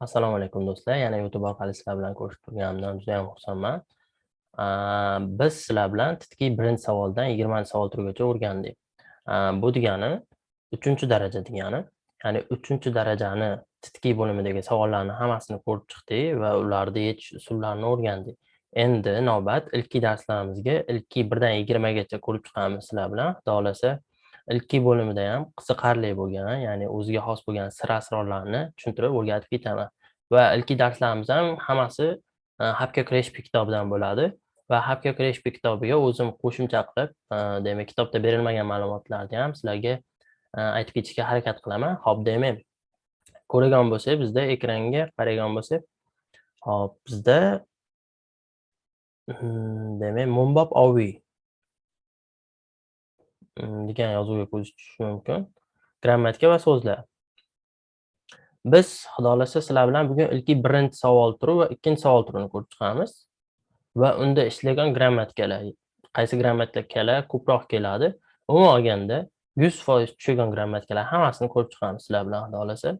Assalomu alaykum do'stlar. Yana YouTube orqali sizlar bilan ko'rishib turganimdan juda yam xursandman. Biz sizlar bilan titki birinchi savoldan 20-savol turigacha o'rgandik. Bu degani 3-daraja degani. Ya'ni 3-darajani titki bo'limidagi savollarni hammasini ko'rib chiqdik va ularni yechish usullarini o'rgandik. Endi navbat ilki darslarimizga ilki 1 dan 20 gacha ko'rib chiqamiz sizlar bilan. Xudo xohlasa ilkiy bo'limida ham qiziqarli bo'lgan, ya'ni o'ziga xos bo'lgan sir-asrorlarni tushuntirib o'rgatib ketaman. Va ilki darslarimiz ham hammasi e, hapka kreshpi kitobidan bo'ladi va hapka kreshpi kitobiga o'zim qo'shimcha qilib, e, demak, kitobda berilmagan ma'lumotlarni ham sizlarga e, aytib ketishga harakat qilaman. Xo'p, demak, ko'rgan bo'lsak, bizda ekranga qaragan bo'lsak, hop, bizda hmm, demak, Munbob oviy degan yozuvga ko'z tushishi mumkin. Grammatika va so'zlar. Biz xudo xohlasa sizlar bilan bugun ilki birinchi savol turi va ikkinchi savol turini ko'rib chiqamiz va unda ishlagan grammatikalar, qaysi grammatikalar ko'proq keladi. Umuman olganda 100% tushgan grammatikalar hammasini ko'rib chiqamiz sizlar bilan xudo xohlasa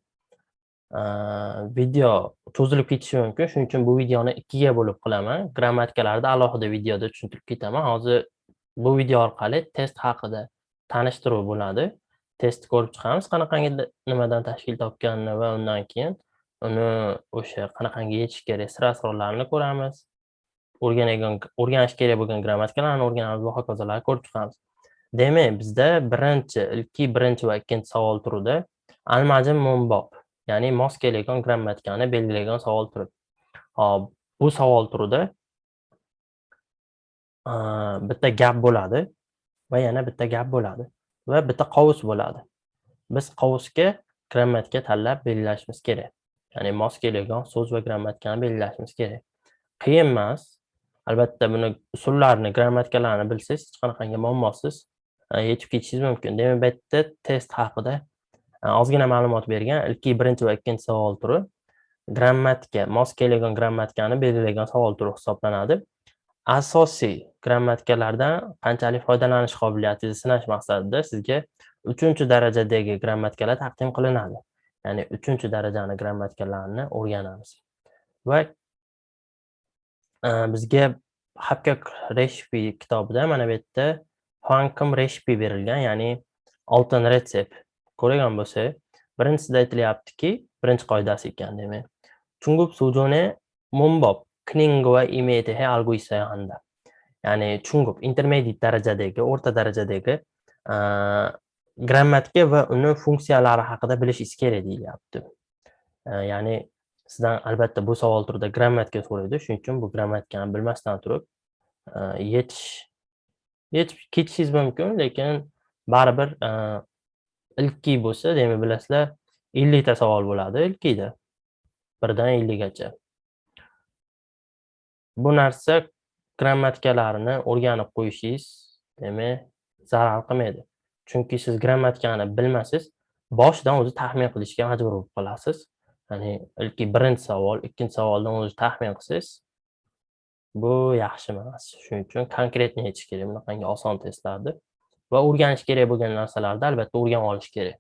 Video cho'zilib ketishi mumkin, shuning uchun bu videoni ikkiga bo'lib qilaman. Grammatikalarni alohida videoda tushuntirib ketaman. Hozir bu video orqali test haqida tanishtiruv bo'ladi. testni ko'rib chiqamiz, qanaqangi nimadan tashkil topganini va undan keyin uni o'sha qanaqangi yechish kerak sir-asrorlarini ko'ramiz. O'rgangan o'rganish kerak bo'lgan grammatikalarni o'rganamiz va hokazolarni ko'rib chiqamiz. Demak, bizda birinchi, ilkiy birinchi va ikkinchi savol turida almajim mumbob ya'ni mos keladigan grammatikani belgilagan savol turi. Hop, bu savol turida Э, bitta gap bo'ladi va yana bitta gap bo'ladi va bitta qovus bo'ladi. Biz qovusga grammatika tanlab belgilashimiz kerak. Ya'ni mos keladigan so'z va grammatikani belgilashimiz kerak. Qiyin emas. Albatta buni usullarini, grammatikalarni bilsangiz hech qanaqangi muammosiz e, yetib ketishingiz mumkin. Demak, bu yerda test haqida e, ozgina ma'lumot bergan. ilki birinchi va ikkinchi savol turi grammatika, mos keladigan grammatikani belgilagan savol turi hisoblanadi. Asosiy grammatikalardan qanchalik foydalanish qobiliyatingizni sinash maqsadida sizga 3-darajadagi grammatikalar taqdim qilinadi. Ya'ni 3-darajani grammatikalarini o'rganamiz. Va bizga Habkok reshpi kitobida mana bu yerda Huangkim reshpi berilgan, ya'ni oltin retsept. Ko'rgan bo'lsak, birinchisida aytilyaptiki, birinchi qoidasi ekan demak. Chungup sujone munbob kningo imeytehe algo isayanda. Ya'ni chungup intermediate darajadagi, o'rta darajadagi grammatika va uni funksiyalari haqida bilishingiz kerak deyilyapti. Ya'ni sizdan albatta bu savol turida grammatika so'raydi. Shuning uchun bu grammatikani bilmasdan turib yetish yetib ketishingiz mumkin, lekin baribir ilkiy bo'lsa, demak bilasizlar, 50 ta savol bo'ladi ilkiyda. 1 dan 50 gacha. Bu narsa grammatikalarini o'rganib qo'yishingiz, demak, zarar qilmaydi. Chunki siz grammatikani bilmasangiz, boshidan o'zi taxmin qilishga majbur bo'lib qolasiz. Ya'ni ilki birinchi savol, ikkinchi savoldan o'zi taxmin qilsangiz, bu yaxshi emas. Shuning uchun konkretni aytish kerak bunaqangi oson testlarni va o'rganish kerak bo'lgan narsalarni albatta o'rganib olish kerak.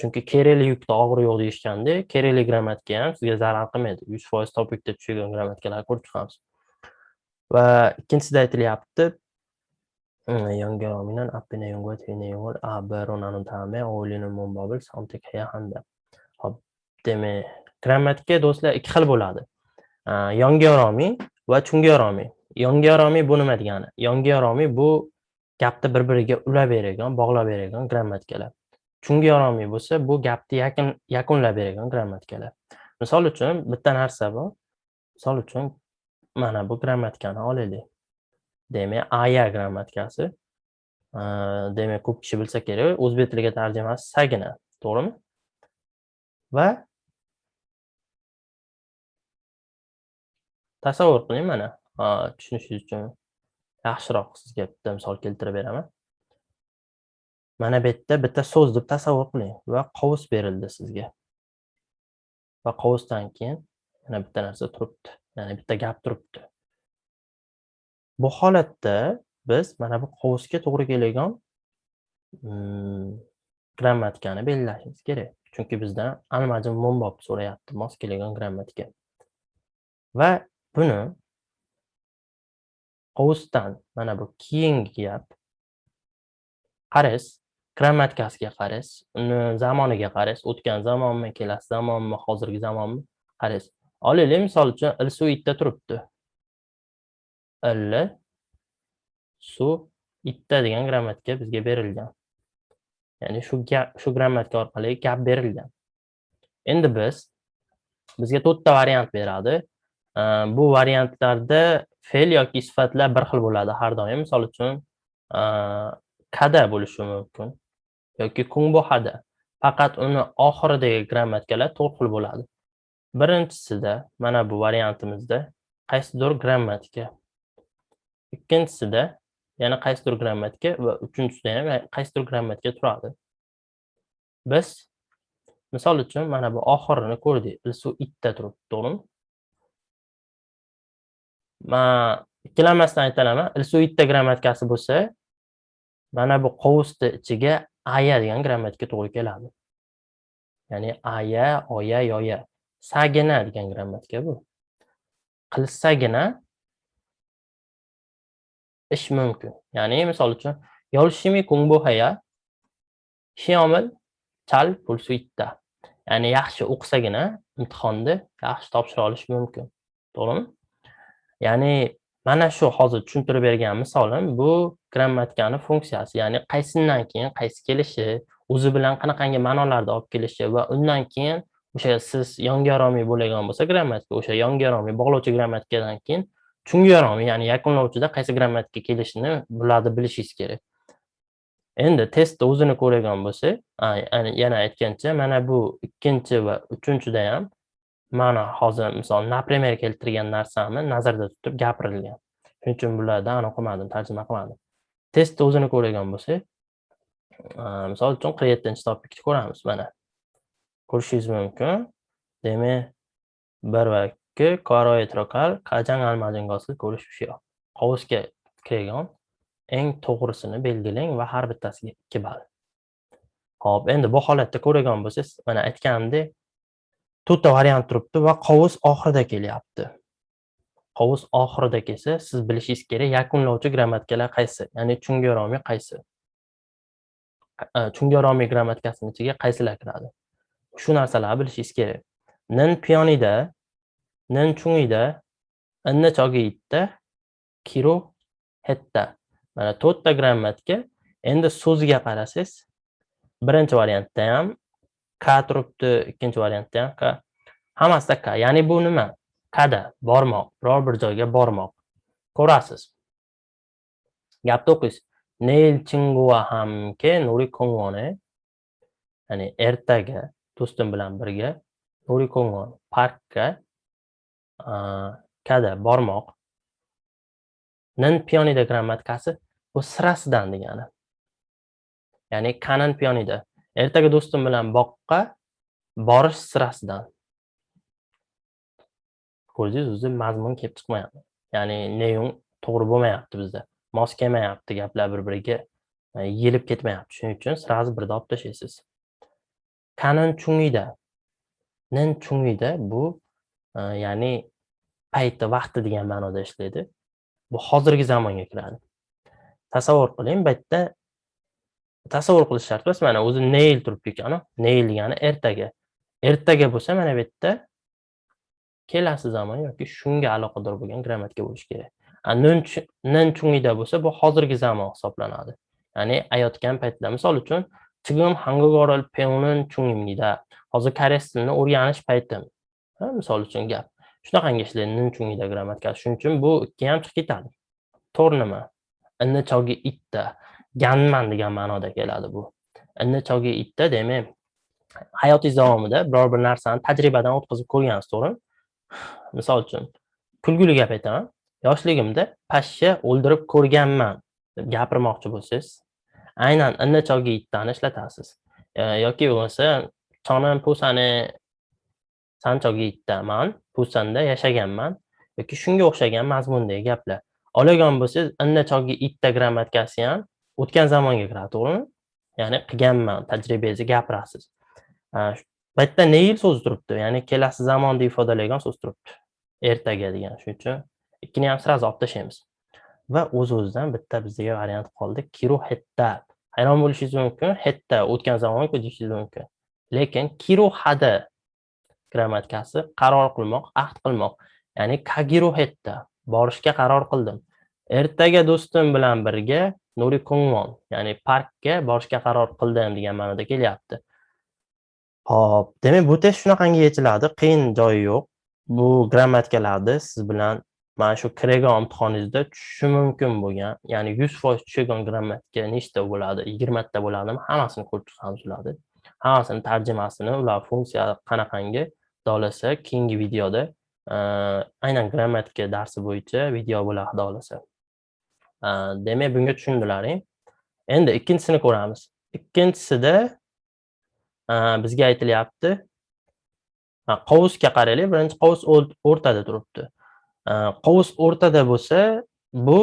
Chunki kerakli yukda og'iri yo'q deyishgandek, kerakli grammatika ham sizga zarar qilmaydi. 100% topikda tushirgan grammatikalarni ko'rib chiqamiz. va ikkinchisida aytilyapti. Hop demak grammatika do'stlar ikki xil bo'ladi. Yongaromi va chungaromi yongaromi bu nima degani? Yongaromi bu gapni bir biriga ulab beradigan bog'lab beradigan grammatikalar. Chungaromi bo'lsa bu gapni yakun yakunlab beradigan grammatikalar. Misol uchun bitta narsa bor misol uchun mana bu grammatikani olaylik. Demak, aya grammatikasi. Demak, ko'p kishi bilsa kerak, o'zbek tiliga tarjimasi sagina, to'g'rimi? Va tasavvur qiling mana, tushunishingiz uchun yaxshiroq sizga bitta misol keltirib beraman. Mana bu yerda bitta so'z deb tasavvur qiling va qovus berildi sizga. Va qovusdan keyin yana bitta narsa turibdi. yana bitta gap turibdi. Bu holatda biz mana bu qovusga to'g'ri keladigan grammatikani belgilashimiz kerak. chunki bizdan almajin mumbob so'rayapti mos keladigan grammatika va buni qovusdan mana bu keyingi gap qaris grammatikasiga qaris uni zamoniga qaris o'tgan zamonmi kelasi zamonmi hozirgi zamonmi qaris olaylik misol uchun il suv itda turibdi Il suv itda degan grammatika bizga berilgan ya'ni shu gap shu grammatika orqali gap berilgan endi biz bizga to'rtta variant beradi bu variantlarda fe'l yoki sifatlar bir xil bo'ladi har doim. Misol uchun kada bo'lishi mumkin yoki kunbohada faqat uni oxiridagi grammatikalar to'rt xil bo'ladi. Birinchisida mana bu variantimizda qaysidir grammatika. Ikkinchisida yana qaysidir grammatika va uchinchisida ham qaysidir grammatika turadi. Biz misol uchun mana bu oxirini ko'rdik. Ilsu itda turibdi to'g'rimi man ikkilanmasdan aytalaman ilsu itda grammatikasi bo'lsa mana bu qovusni ichiga aya degan grammatika to'g'ri keladi. Ya'ni aya oya yoya. sagina degan grammatika bu. Qilsagina ish mumkin ya'ni misol uchun yolshimi kungbu haya shiomil chal pulsuitta ya'ni yaxshi o'qisagina imtihonni yaxshi topshira olish mumkin to'g'rimi? Ya'ni mana shu hozir tushuntirib bergan misolim bu grammatikani funksiyasi. Ya'ni qaysidan keyin qaysi kelishi o'zi bilan qanaqangi ma'nolarni olib kelishi va undan keyin o'sha siz yongaromiy bo'ladigan bo'lsa grammatika o'sha yongaromiy bog'lovchi grammatikadan keyin chungaromiy ya'ni yakunlovchida qaysi grammatika kelishini bularni bilishingiz kerak. Endi testni o'zini ko'radigan bo'lsak yana aytgancha mana bu ikkinchi va uchinchida ham mana hozir misol например keltirgan narsamni nazarda tutib gapirilgan. Shuning uchun bularni aniq qilmadim tarjima qilmadim. Testni o'zini ko'radigan bo'lsak misol uchun qirq yettinchi topikni ko'ramiz mana. Ko'rishingiz mumkin. Demak bir va ikki короe trokal qachon almajingosli ko'rish shu qovusga kirgan eng to'g'risini belgilang va har bittasiga ikki ball. Ho'p endi bu holatda ko'radigan bo'lsangiz mana aytganimdek to'rtta variant turibdi va qovus oxirida kelyapti. Qovus oxirida kelsa siz bilishingiz kerak yakunlovchi grammatikalar qaysi? Ya'ni chungaromiy qaysi? E, chungaromiy grammatikasini ichiga qaysilar kiradi? Shu narsalarni bilishingiz kerak. Nin piyonida nin chungida inni chogiitda kiru hetta. Mana to'rtta grammatika. Endi so'ziga qarasangiz birinchi variantda ham k turibdi ikkinchi variantda ham k. Hammasida k. Ya'ni bu nima? Kada bormoq biror bir joyga bormoq. Ko'rasiz. Gapni o'qiysiz neil chingua hamke nuri kongwone ya'ni ertaga do'stim bilan birga nuri parkka kada bormoq nin piyonida grammatikasi bu sirasidan degani. Ya'ni kanan piyonida. Ertaga do'stim bilan boqqa borish sirasidan. Ko'rdingiz o'zi mazmun kelib chiqmayapti ya'ni neung to'g'ri bo'lmayapti bizda. Mos kelmayapti gaplar bir biriga e, yelib ketmayapti. Shuning uchun сразу birda olib tashlaysiz. Kanan chungida. Nin chungida bu e, ya'ni payti vaqti degan ma'noda ishlaydi. Bu hozirgi zamonga kiradi. Tasavvur qiling bu yerda tasavvur qilish shart emas. Mana o'zi nail turibdi ekanu nail degani ertaga. Ertaga bo'lsa mana bu yerda kelasi zamon yoki shunga aloqador bo'lgan grammatika bo'lishi kerak. Nin chungida bo'lsa bu hozirgi zamon hisoblanadi. Ya'ni ayotgan paytda misol uchun 지금 한국어를 배우는 중입니다 hozir koreys tilini o'rganish paytim misol uchun gap shunaqangi ishlaydi nin chungida grammatikasi shuning uchun bu ikki ham chiqib ketadi to'g'ri nima inni chogi itda ganman degan ma'noda keladi bu inni chogi itda demak hayotingiz davomida biror bir narsani tajribadan o'tkazib ko'rgansiz to'g'rimi misol uchun kulgili gap aytaman yoshligimda pashsha o'ldirib ko'rganman deb gapirmoqchi bo'lsangiz aynan inni chogi itdani ishlatasiz yoki bo'lmasa chonan po'sani san chogi itdaman po'sanda yashaganman yoki shunga o'xshagan mazmundagi gaplar oladigan bo'lsangiz inni chogi itda grammatikasi ham o'tgan zamonga kiradi to'g'rimi ya'ni qilganman tajribangizni gapirasiz bu yerda neyl so'zi turibdi ya'ni kelasi zamonni ifodalaydigan so'z turibdi ertaga degan shuning uchun ikkini ham сразу olib tashlaymiz va o'z o'zidan bitta bizga variant qoldi kiru hetta hayron bo'lishingiz mumkin. Hetta o'tgan zamonku deyishingiz mumkin. Lekin kiru hada grammatikasi qaror qilmoq ahd qilmoq. Ya'ni kagiru hetta borishga qaror qildim. Ertaga do'stim bilan birga nurikunmon ya'ni parkka borishga qaror qildim degan ma'noda kelyapti. Hop, demak bu test shunaqangi yechiladi, qiyin joyi yo'q. Bu grammatikalarni siz bilan mana shu kregan imtihoningizda tushishi mumkin bo'lgan, ya'ni 100% tushadigan grammatika nechta bo'ladi, 20 ta bo'ladimi, hammasini ko'rib chiqamiz ularni. Hammasini tarjimasini, ular funksiya qanaqangi xohlasa keyingi videoda e, aynan grammatika darsi bo'yicha video bo'ladi xudo xohlasa. E, demak, bunga tushundilaring. Endi ikkinchisini ko'ramiz. Ikkinchisida e, bizga aytilyapti qovusga qaraylik birinchi qovus o'rtada turibdi Э, qovus o'rtada bo'lsa bu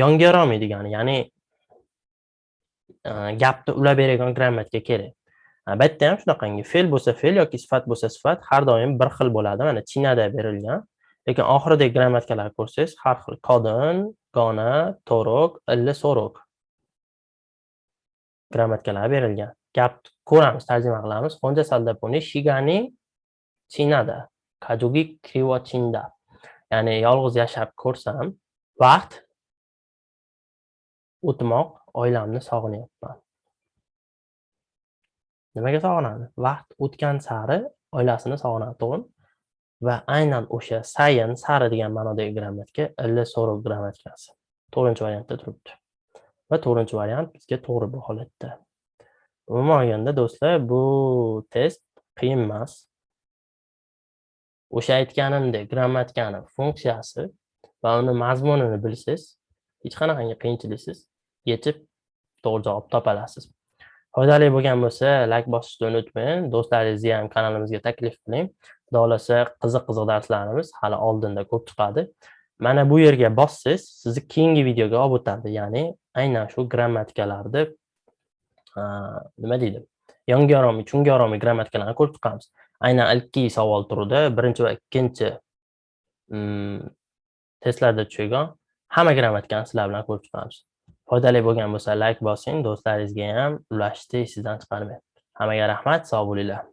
yongaromiy degani ya'ni e, gapni ulab beradigan grammatika kerak. Bu yerda ham shunaqangi fe'l bo'lsa fe'l yoki sifat bo'lsa sifat har doim bir xil bo'ladi. Mana chinada berilgan lekin oxiridagi grammatikalarni ko'rsangiz har xil kodin gona to'roq illi so'roq grammatikalar berilgan. Gapni ko'ramiz tarjima qilamiz. Honja saldaponi shigani chinada kajugi krivo chinda. Ya'ni yolg'iz yashab ko'rsam vaqt o'tmoq oilamni sog'inyapman. Nimaga sog'inadi? Vaqt o'tgan sari oilasini sog'inadi to'g'rimi? Va aynan o'sha sayin sari degan ma'nodagi grammatika illi so'roq grammatikasi to'rtinchi variantda turibdi. Va to'rtinchi variant bizga to'g'ri bu Umuman olganda do'stlar, bu test qiyin emas. O'sha aytganimdek, grammatikani funksiyasi va uni mazmunini bilsangiz, hech qanaqangi qiyinchiliksiz yechib to'g'ri javob topa olasiz. Foydali bo'lgan bo'lsa, layk bosishni unutmang. Do'stlaringizni ham kanalimizga taklif qiling. Xudo xohlasa, qiziq-qiziq darslarimiz hali oldinda ko'p chiqadi. Mana bu yerga bossangiz, sizni keyingi videoga olib o'tadi. Ya'ni aynan shu grammatikalarni nima deydi yongi aromiy chungi aromiy grammatikalarni ko'rib chiqamiz aynan ilkiy savol turida birinchi va ikkinchi mm, testlarda tushagan hamma grammatikani sizlar bilan ko'rib chiqamiz. Foydali bo'lgan bo'lsa layk bosing do'stlaringizga ham ulashishni esingizdan chiqarmang hammaga rahmat sog' bo'linglar.